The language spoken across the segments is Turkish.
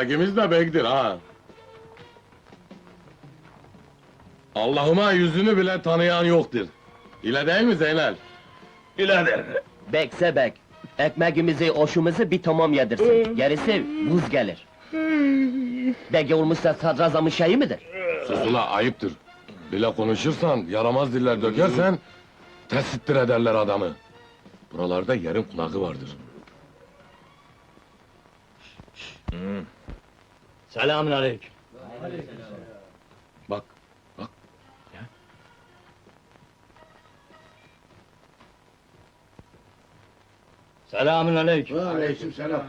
Begimiz de bektir ha. Allah'ıma yüzünü bile tanıyan yoktur. İle değil mi Zeynel? İledir. Bekse bek. Ekmeğimizi, oşumuzu bir tamam yedirsin. Gerisi buz gelir. Bege olmuşsa sadrazamın şeyi midir? Sus ula ayıptır. Bile konuşursan, yaramaz diller dökersen... ...tesittir ederler adamı. Buralarda yerin kulağı vardır. Selamun aleyküm. Bak, bak. Selamun aleyküm. Aleyküm selam.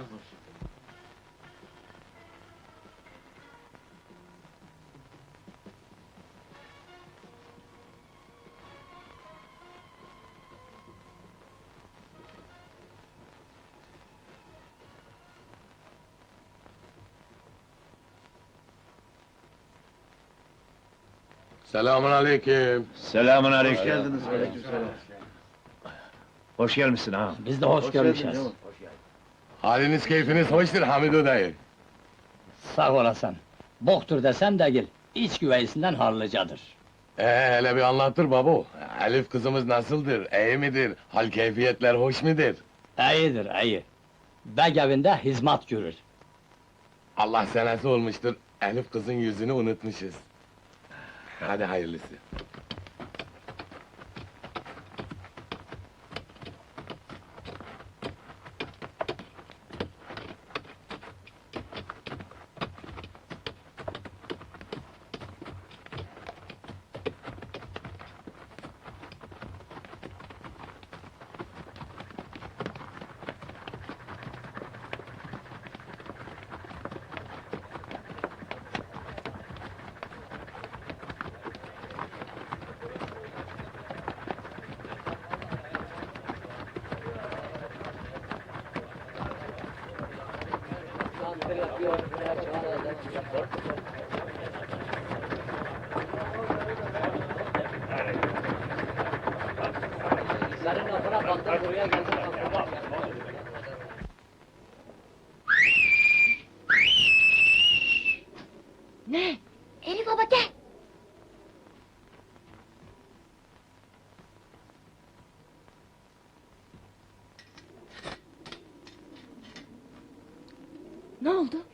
Selamun aleyküm. Selamun aleyküm. Geldiniz aleyküm selam. Hoş gelmişsin ha. Biz de hoş, görmüşüz. Haliniz keyfiniz hoştur Hamido dayı. Sağ olasın. Boktur desem de gel. İç güveysinden harlıcadır. Ee, hele bir anlattır babo. Elif kızımız nasıldır, iyi midir, hal keyfiyetler hoş midir? İyidir, iyi. Beg evinde hizmet görür. Allah senesi olmuştur, Elif kızın yüzünü unutmuşuz. Hadi hayırlısı. Ne? Elif baba gel. Ne oldu?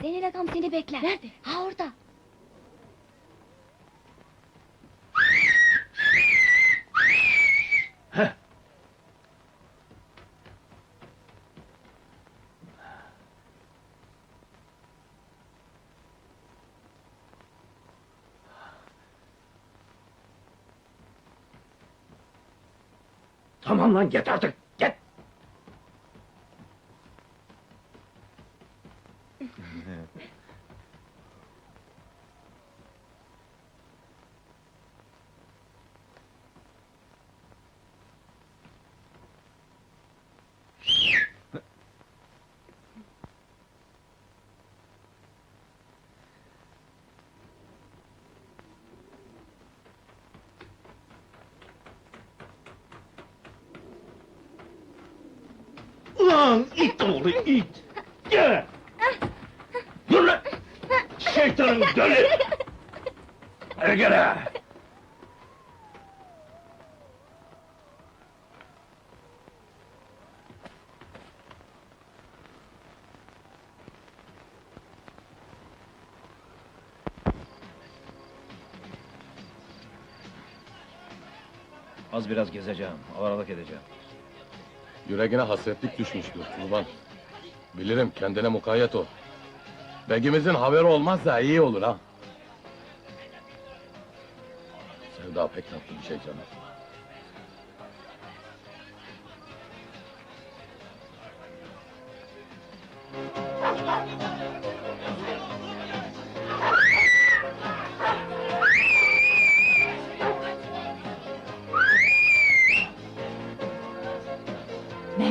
Zeynel agam seni bekler. Nerede? Ha orada. Tamam lan git artık. Ulan it oldu it! Gel! Dur lan! Şeytanın dölü! Hadi gel ha! Az biraz gezeceğim, avaralık edeceğim. Yüreğine hasretlik düşmüştür kurban. Bilirim kendine mukayyet ol. Begimizin haberi olmazsa iyi olur ha. Sevda pek tatlı bir şey canım.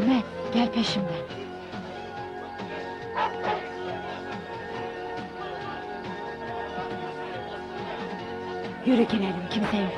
Mehmet gel peşimden. Yürü girelim kimse yok.